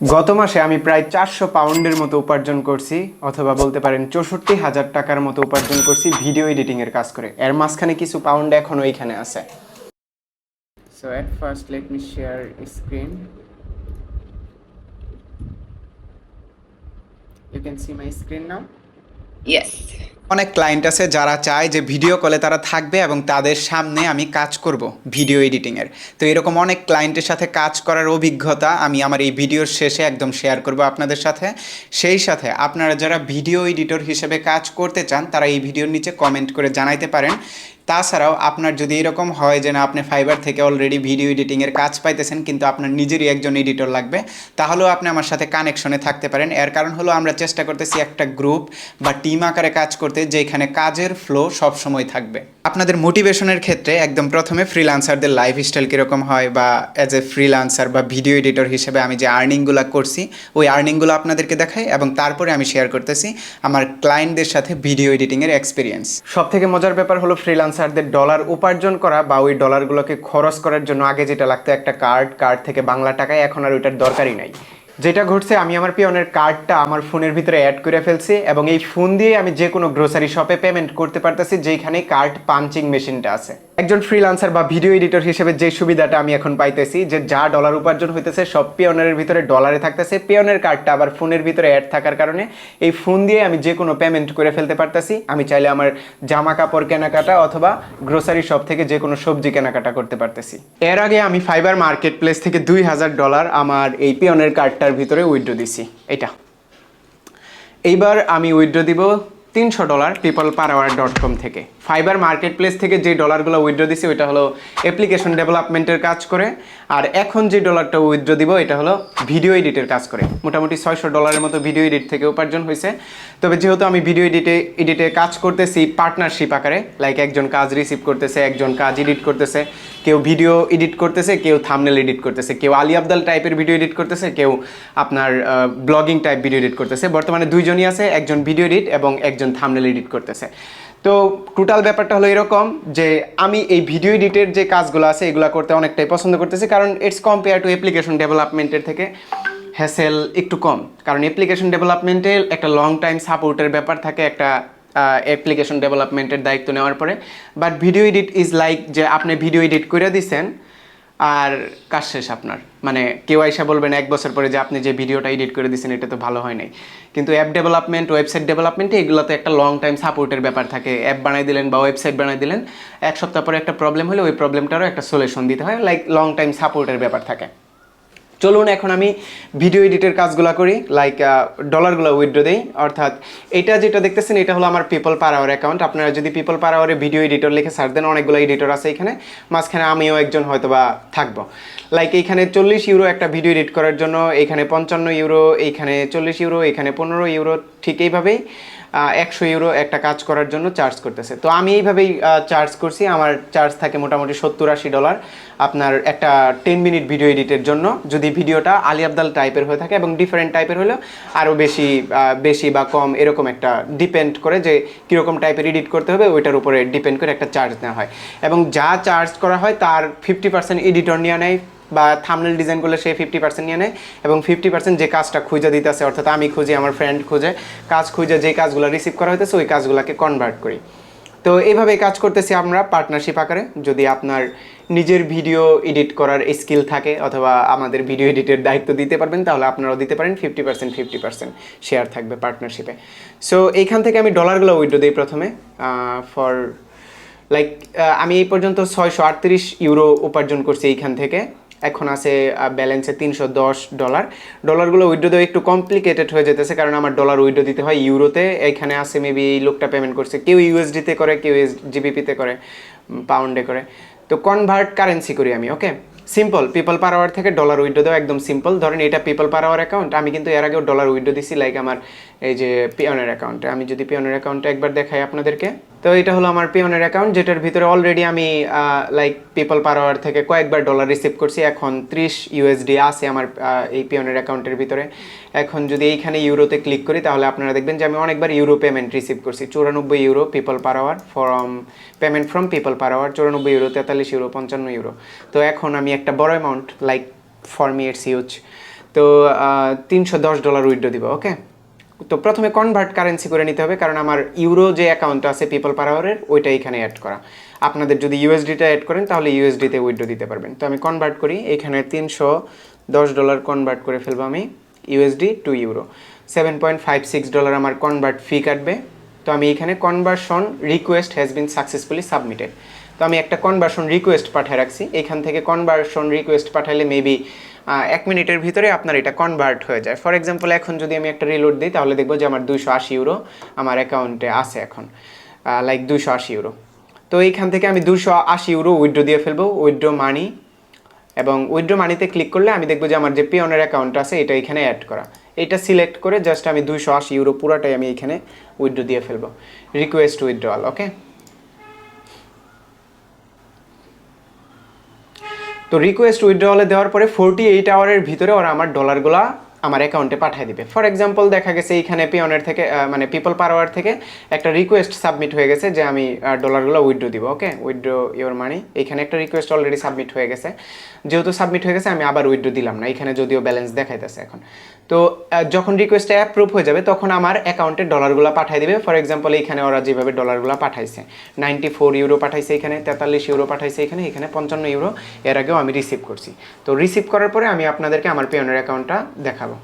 গত মাসে আমি প্রায় চারশো পাউন্ডের মতো উপার্জন করছি, অথবা বলতে পারেন চৌষট্টি হাজার টাকার মতো উপার্জন করছি ভিডিও এডিটিং এর কাজ করে। এর মাঝখানে কিছু পাউন্ড এখনও এখানে আছে। So at first let me share screen you can see my screen now Yes. অনেক ক্লায়েন্ট আছে যারা চায় যে ভিডিও কলে তারা থাকবে এবং তাদের সামনে আমি কাজ করব ভিডিও এডিটিংয়ের তো এরকম অনেক ক্লায়েন্টের সাথে কাজ করার অভিজ্ঞতা আমি আমার এই ভিডিওর শেষে একদম শেয়ার করব আপনাদের সাথে। সেই সাথে আপনারা যারা ভিডিও এডিটর হিসেবে কাজ করতে চান, তারা এই ভিডিওর নিচে কমেন্ট করে জানাইতে পারেন। তাছাড়াও আপনার যদি এরকম হয় যে না, আপনি ফাইবার থেকে অলরেডি ভিডিও এডিটিংয়ের কাজ পাইতেছেন, কিন্তু আপনার নিজেরই একজন এডিটর লাগবে, তাহলেও আপনি আমার সাথে কানেকশনে থাকতে পারেন। এর কারণ হলো আমরা চেষ্টা করতেছি একটা গ্রুপ বা টিম আকারে কাজ করতে, যেখানে কাজের ফ্লো সবসময় থাকবে। আপনাদের মোটিভেশনের ক্ষেত্রে একদম প্রথমে ফ্রিলান্সারদের লাইফ স্টাইল কীরকম হয় বা অ্যাজ এ ফ্রিলান্সার বা ভিডিও এডিটর হিসেবে আমি যে আর্নিংগুলো করছি, ওই আর্নিংগুলো আপনাদেরকে দেখাই এবং তারপরে আমি শেয়ার করতেছি আমার ক্লায়েন্টদের সাথে ভিডিও এডিটিংয়ের এক্সপিরিয়েন্স সব থেকে মজার ব্যাপার হলো ফ্রিল্যান্সারদের ডলার উপার্জন করা বা ওই ডলারগুলোকে খরচ করার জন্য আগে যেটা লাগতো একটা কার্ড কার্ড থেকে বাংলা টাকায়, এখন আর ওইটার দরকারই নাই। যেটা ঘটছে, আমি আমার পিয়নের কার্ডটা আমার ফোনের ভিতরে অ্যাড করে ফেলছি এবং এই ফোন দিয়ে আমি যে কোনো গ্রোসারি শপে পেমেন্ট করতে পারতেছি যেখানে কার্ড পাঞ্চিং মেশিনটা আছে। একজন ফ্রিল্যান্সার বা ভিডিও এডিটর হিসেবে যে সুবিধাটা আমি এখন পাইতেছি, যে যা ডলার উপার্জন হইতেছে, সব পিয়নের ভিতরে ডলারে থাকতেছে। পিয়নের কার্ডটা আবার ফোনের ভিতরে অ্যাড থাকার কারণে এই ফোন দিয়ে আমি যে কোনো পেমেন্ট করে ফেলতে পারতেছি। আমি চাইলে আমার জামা কাপড় কেনাকাটা অথবা গ্রোসারি শপ থেকে যে কোনো সবজি কেনাকাটা করতে পারতেছি। এর আগে আমি ফাইবার মার্কেট প্লেস থেকে দুই হাজার ডলার আমার এই পিয়নের কার্ডটার ভিতরে উইড্রো দিছি। এটা এইবার আমি উইড্রো দিব তিনশো dollar people per hour dot com থেকে। ফাইবার মার্কেট প্লেস থেকে যে ডলারগুলো উইথড্র দিছি, ওইটা হলো অ্যাপ্লিকেশন ডেভেলপমেন্টের কাজ করে। আর এখন যে ডলারটা উইথড্র দিব, এটা হলো ভিডিও এডিটের কাজ করে। মোটামুটি ছয়শো ডলারের মতো ভিডিও এডিট থেকে উপার্জন হয়েছে। তবে যেহেতু আমি ভিডিও এডিটে এডিটে কাজ করতেছি পার্টনারশিপ আকারে লাইক একজন কাজ রিসিভ করতেছে, একজন কাজ এডিট করতেছে, কেউ ভিডিও এডিট করতেছে, কেউ থামনেল এডিট করতেছে, কেউ আলী আবদাল টাইপের ভিডিও এডিট করতেছে, কেউ আপনার ব্লগিং টাইপ ভিডিও এডিট করতেছে। বর্তমানে দুইজনই আছে, একজন ভিডিও এডিট এবং একজন থামনেল এডিট করতেছে। তো টোটাল ব্যাপারটা হলো এরকম যে আমি এই ভিডিও এডিটের যে কাজগুলো আছে, এগুলো করতে অনেকটাই পছন্দ করতেছি, কারণ ইটস কম্পেয়ার টু অ্যাপ্লিকেশন ডেভেলপমেন্টের থেকে হ্যাসেল একটু কম। কারণ অ্যাপ্লিকেশন ডেভেলপমেন্টে একটা লং টাইম সাপোর্টের ব্যাপার থাকে একটা অ্যাপ্লিকেশন ডেভেলপমেন্টের দায়িত্ব নেওয়ার পরে। But video edit is like যে আপনি ভিডিও এডিট করে দিছেন আর কাজ শেষ আপনার। মানে কেউ আইসা বলবেন এক বছর পরে যে আপনি যে ভিডিওটা এডিট করে দিয়েছেন এটা তো ভালো হয় নাই। কিন্তু অ্যাপ ডেভেলপমেন্ট ওয়েবসাইট ডেভেলপমেন্টে এগুলোতে একটা লং টাইম সাপোর্টের ব্যাপার থাকে। অ্যাপ বানাই দিলেন বা ওয়েবসাইট বানাই দিলেন, এক সপ্তাহ পরে একটা প্রবলেম হলে ওই প্রবলেমটারও একটা সলিউশন দিতে হয়। লাইক লং টাইম সাপোর্টের ব্যাপার থাকে। চলুন এখন আমি ভিডিও এডিটের কাজগুলো করি লাইক ডলারগুলো উইথড্র দেই। অর্থাৎ এটা যেটা দেখতেছেন, এটা হলো আমার পিপল পার আওয়ার অ্যাকাউন্ট আপনারা যদি পিপল পার আওয়ারে ভিডিও এডিটর লিখে সার্চ দেন, অনেকগুলো এডিটর আছে এখানে। মাঝখানে আমিও একজন হয়তো বা থাকব। লাইক এইখানে চল্লিশ ইউরো একটা ভিডিও এডিট করার জন্য এইখানে পঞ্চান্ন ইউরো এইখানে চল্লিশ ইউরো এখানে পনেরো ইউরো ঠিক এইভাবেই। একশো ইউরো একটা কাজ করার জন্য চার্জ করতেছে। তো আমি এইভাবেই চার্জ করছি। আমার চার্জ থাকে মোটামুটি সত্তর আশি ডলার আপনার একটা টেন মিনিট ভিডিও এডিটের জন্য। যদি ভিডিওটা আলী আবদাল টাইপের হয়ে থাকে এবং ডিফারেন্ট টাইপের হলেও আরও বেশি বেশি বা কম এরকম একটা ডিপেন্ড করে যে কীরকম টাইপের এডিট করতে হবে, ওইটার উপরে ডিপেন্ড করে একটা চার্জ নেওয়া হয়। এবং যা চার্জ করা হয় তার ফিফটি পার্সেন্ট এডিটর নিয়ে নেয়। বা থামনেল ডিজাইন করলে সে ফিফটি পার্সেন্ট নিয়ে নেয় এবং ফিফটি পার্সেন্ট যে কাজটা খুঁজে দিতেছে, অর্থাৎ আমি খুঁজি, আমার ফ্রেন্ড খুঁজে, কাজ খুঁজে যে কাজগুলো রিসিভ করা হইতেছে, ওই কাজগুলোকে কনভার্ট করি। তো এইভাবে কাজ করতেছি আমরা পার্টনারশিপ আকারে। যদি আপনার নিজের ভিডিও এডিট করার স্কিল থাকে অথবা আমাদের ভিডিও এডিটের দায়িত্ব দিতে পারবেন, তাহলে আপনারাও দিতে পারেন fifty percent fifty percent share থাকবে পার্টনারশিপে সো এইখান থেকে আমি ডলারগুলো উইড্রো দিই প্রথমে ফর লাইক আমি এই পর্যন্ত ছয়শো আটত্রিশ ইউরো উপার্জন করছি এইখান থেকে। এখন আছে ব্যালেন্সে তিনশো দশ ডলার ডলারগুলো উইড্রো দেওয়া একটু কমপ্লিকেটেড হয়ে যেতেছে, কারণ আমার ডলার উইড্রো দিতে হয় ইউরোতে। এখানে আছে মেবি এই লোকটা পেমেন্ট করছে, কেউ ইউএসডিতে করে, কেউ জিবিপিতে করে পাউন্ডে করে। তো কনভার্ট কারেন্সি করি আমি okay simple people per hour থেকে ডলার উইড্রো দেওয়া একদম সিম্পল ধরেন এটা পিপল পার আওয়ার অ্যাকাউন্ট আমি কিন্তু এর আগেও ডলার উইড্রো দিছি লাইক আমার এই যে পিয়নের অ্যাকাউন্টে আমি যদি পিয়নের অ্যাকাউন্টে একবার দেখাই আপনাদেরকে। তো এটা হলো আমার পিয়নের অ্যাকাউন্ট যেটার ভিতরে অলরেডি আমি লাইক পিপল পার আওয়ার থেকে কয়েকবার ডলার রিসিভ করছি। এখন ত্রিশ ইউএসডি আছে আমার এই পিয়নের অ্যাকাউন্টের ভিতরে। এখন যদি এইখানে ইউরোতে ক্লিক করি, তাহলে আপনারা দেখবেন যে আমি অনেকবার ইউরো পেমেন্ট রিসিভ করছি। চুরানব্বই euro people per hour from payment from people per hour চুরানব্বই ইউরো তেতাল্লিশ ইউরো পঞ্চান্ন ইউরো তো এখন আমি একটা বড় amount like for me it's use তো তিনশো দশ ডলার উইথড্র দিব ওকে তো প্রথমে কনভার্ট কারেন্সি করে নিতে হবে, কারণ আমার ইউরো যে অ্যাকাউন্ট আছে পিপল পার আওয়ারের ওইটা এখানে অ্যাড করা। আপনাদের যদি ইউএসডিটা অ্যাড করেন, তাহলে ইউএসডিতে উইড্রো দিতে পারবেন। তো আমি কনভার্ট করি, এখানে তিনশো দশ ডলার কনভার্ট করে ফেলব আমি USD to euro seven point five six dollar আমার কনভার্ট ফি কাটবে। তো আমি এখানে conversion request has been successfully submitted তো আমি একটা কনভার্সন রিকোয়েস্ট পাঠিয়ে রাখছি। এখান থেকে কনভার্সন রিকোয়েস্ট পাঠালে মেবি এক মিনিটের ভিতরে আপনার এটা কনভার্ট হয়ে যায়। ফর এক্সাম্পল এখন যদি আমি একটা রিলোড দিই, তাহলে দেখব যে আমার দুইশো আশি ইউরো আমার অ্যাকাউন্টে আছে এখন। লাইক দুইশো আশি ইউরো তো এইখান থেকে আমি দুশো আশি ইউরো উইথড্র দিয়ে ফেলব। উইথড্র মানি এবং উইথড্র মানিতে ক্লিক করলে আমি দেখব যে আমার যে পিয়নের অ্যাকাউন্ট আছে, এটা এখানে অ্যাড করা। এটা সিলেক্ট করে জাস্ট আমি দুইশো আশি ইউরো পুরাটাই আমি এখানে উইথড্র দিয়ে ফেলব। রিকোয়েস্ট উইথড্রয়াল ওকে তো রিকোয়েস্ট উইথড্রলে দেওয়ার পরে ফোরটি এইট আওয়ারের ভিতরে ওরা আমার ডলারগুলা আমার অ্যাকাউন্টে পাঠিয়ে দিবে। ফর এক্সাম্পল দেখা গেছে এইখানে পিয়নের থেকে মানে পিপল পার থেকে একটা রিকোয়েস্ট সাবমিট হয়ে গেছে যে আমি ডলারগুলো উইথড্র দিব ওকে উইথড্র ইওর মানি এখানে একটা রিকোয়েস্ট অলরেডি সাবমিট হয়ে গেছে। যেহেতু সাবমিট হয়ে গেছে, আমি আবার উইথড্র দিলাম না। এখানে যদিও ব্যালেন্স দেখাইতেছে এখন। তো যখন রিকোয়েস্টটা অ্যাপ্রুভ হয়ে যাবে, তখন আমার অ্যাকাউন্টে ডলারগুলো পাঠিয়ে দেবে। ফর এক্সাম্পল এইখানে ওরা যেভাবে ডলারগুলো পাঠাইছে নাইনটি ফোর ইউরো পাঠাইছে এখানে, তেতাল্লিশ ইউরো পাঠাইছে এখানে এখানে পঞ্চান্ন ইউরো এর আগেও আমি রিসিভ করছি। তো রিসিভ করার পরে আমি আপনাদেরকে আমার পিয়নের অ্যাকাউন্টটা দেখাবো।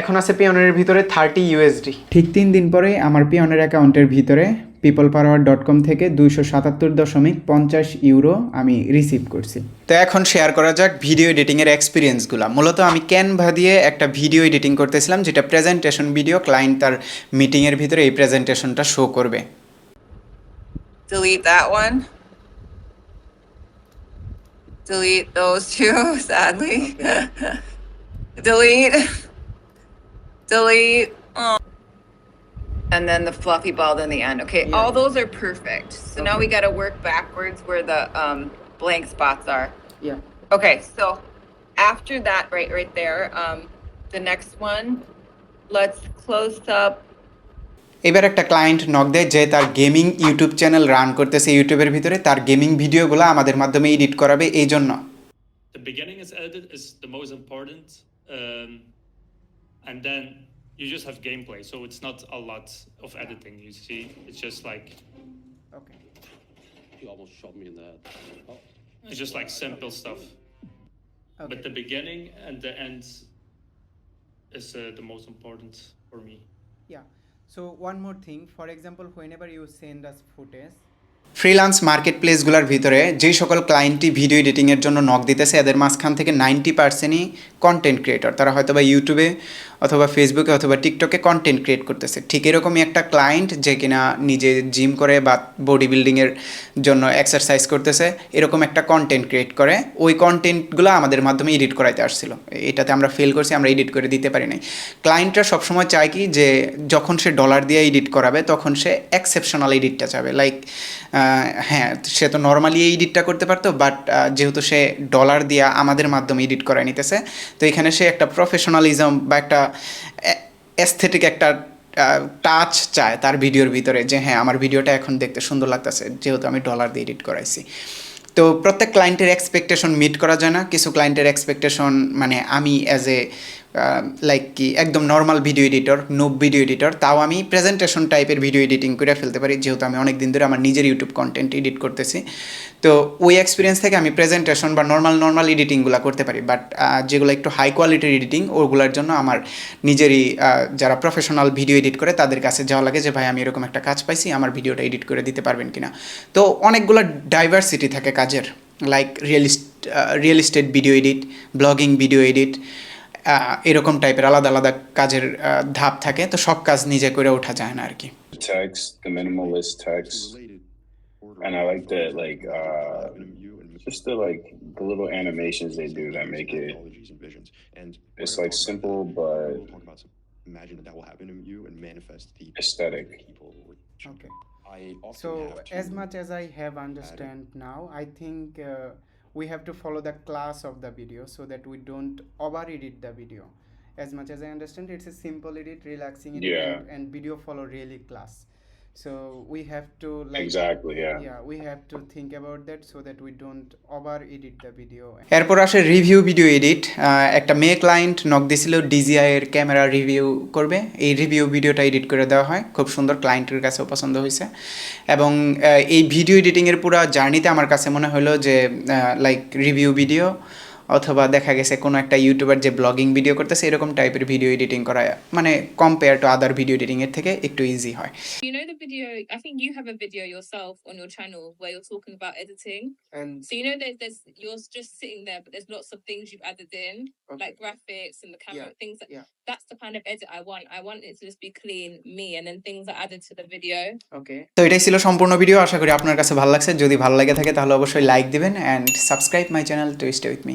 এখন আছে পিয়নের ভিতরে থার্টি ইউএসডি ঠিক তিন দিন পরে আমার পিয়নের অ্যাকাউন্টের ভিতরে পিপল পাওয়ার ডট কম থেকে দুইশো সাতাত্তর দশমিক পঞ্চাশ ইউরো আমি রিসিভ করছি তো এখন শেয়ার করা যাক ভিডিও এডিটিংয়ের এক্সপিরিয়েন্সগুলো মূলত আমি ক্যানভা দিয়ে একটা ভিডিও এডিটিং করতেছিলাম যেটা প্রেজেন্টেশন ভিডিও ক্লায়েন্ট তার মিটিংয়ের ভিতরে এই প্রেজেন্টেশনটা শো করবে delete that one. Delete those two, sadly. delete. Delete. Oh. And then the fluffy ball in the end. Okay, all those are perfect. So now we got to work backwards where the um, blank spots are. Yeah. Okay, so after that, right, right there, um, the next one, let's close up এবার একটা client knock দেয় যে তার gaming YouTube channel run করতেছে ইউটিউবের ভিতরে তার gaming ভিডিওগুলো আমাদের মাধ্যমে এডিট করাবে এই জন্য the beginning is edited is the most important um, and then you just have gameplay so it's not a lot of editing you see it's just like okay. You almost shot me in the head. Oh, it's just like simple stuff but the beginning and the end is uh, the most important for me Yeah. So one more thing. For example, whenever you send us footage, freelance market প্লেসগুলোর ভিতরে যে সকল ক্লায়েন্টই video এডিটিংয়ের জন্য knock দিতেছে, এদের মাঝখান থেকে ninety পার্সেন্টই content creator তারা হয়তো বা ইউটিউবে অথবা ফেসবুকে অথবা টিকটকে কন্টেন্ট ক্রিয়েট করতেছে। ঠিক এরকমই একটা ক্লায়েন্ট যে কিনা নিজে জিম করে বা বডি বিল্ডিংয়ের জন্য এক্সারসাইজ করতেছে, এরকম একটা কন্টেন্ট ক্রিয়েট করে। ওই কন্টেন্টগুলো আমাদের মাধ্যমে এডিট করাইতে আসছিল। এটাতে আমরা ফেল করছি, আমরা এডিট করে দিতে পারি নাই। ক্লায়েন্টরা সবসময় চায় কি যে যখন সে ডলার দিয়ে এডিট করাবে, তখন সে এক্সেপশনাল এডিটটা চাবে। লাইক হ্যাঁ সে তো নর্মালি এডিটটা করতে পারতো বাট যেহেতু সে ডলার দিয়া আমাদের মাধ্যমে এডিট করায় নিতেছে, তো এখানে সে একটা প্রফেশনালিজম বা একটা এস্থেটিক একটা টাচ চায় তার ভিডিওর ভিতরে যে হ্যাঁ আমার ভিডিওটা এখন দেখতে সুন্দর লাগতেছে, যেহেতু আমি ডলার দিয়ে এডিট করাইছি। তো প্রত্যেক ক্লায়েন্টের এক্সপেকটেশন মিট করা যায় না, কিছু ক্লায়েন্টের এক্সপেকটেশন মানে আমি অ্যাজ এ লাইক কি, একদম normal video editor noob video editor তাও আমি প্রেজেন্টেশন টাইপের ভিডিও এডিটিং করে ফেলতে পারি, যেহেতু আমি অনেক দিন ধরে আমার নিজের ইউটিউব কন্টেন্ট এডিট করতেছি। তো ওই এক্সপিরিয়েন্স থেকে আমি প্রেজেন্টেশন বা নর্মাল নর্মাল এডিটিংগুলো করতে পারি বাট যেগুলো একটু হাই কোয়ালিটির এডিটিং ওগুলোর জন্য আমার নিজেরই যারা প্রফেশনাল ভিডিও এডিট করে, তাদের কাছে যাওয়া লাগে যে, ভাই, আমি এরকম একটা কাজ পাইছি, আমার ভিডিওটা এডিট করে দিতে পারবেন কিনা? তো অনেকগুলো ডাইভার্সিটি থাকে কাজের like realist real estate video edit blogging video edit এরকম টাইপের আলাদা আলাদা কাজের আহ, ধাপ থাকে তো সব কাজ নিজে করে ওঠা যায় না আর কি text, the minimalist text, and I like the like uh just the like the little animations they do that make it it's like simple but imagine that that will happen to you and manifest the aesthetic. people. okay. I often So have as to- much as I have understand now, I think uh, we have to follow the class of the video so that we don't over edit the video. As much as I understand, it's a simple edit, relaxing edit, Yeah. and, and video follow really class. So we have to like Exactly. Yeah. yeah we have to think about that so that we don't over edit the video এরপর আসে review video edit একটা মেয়ে client knock দিছিল DJI এর camera review করবে এই review ভিডিওটা edit করে দেওয়া হয় খুব সুন্দর ক্লায়েন্টের কাছেও পছন্দ হয়েছে এবং এই ভিডিও এডিটিংয়ের পুরো জার্নিতে আমার কাছে মনে হলো যে লাইক রিভিউ ভিডিও অথবা দেখা গেছে কোনো একটা ইউটিউবার যে ব্লগিং ভিডিও করতেছে এরকম টাইপের ভিডিও এডিটিং করা মানে compare to other video editing এর থেকে একটু ইজি হয় You know the video. I think you have a video yourself on your channel where you're talking about editing. And So you know there's there's you're just sitting there, but there's lots of things you've added in, Okay. like graphics and the camera things. That, yeah. That's the kind of edit I want. I want it to just be clean, me, and then things are added to the video. okay. তো এটাই ছিল সম্পূর্ণ video আশা করি আপনার কাছে ভালো লাগছে যদি ভালো লাগে থাকে তাহলে অবশ্যই লাইক দিবেন and subscribe my channel to stay with me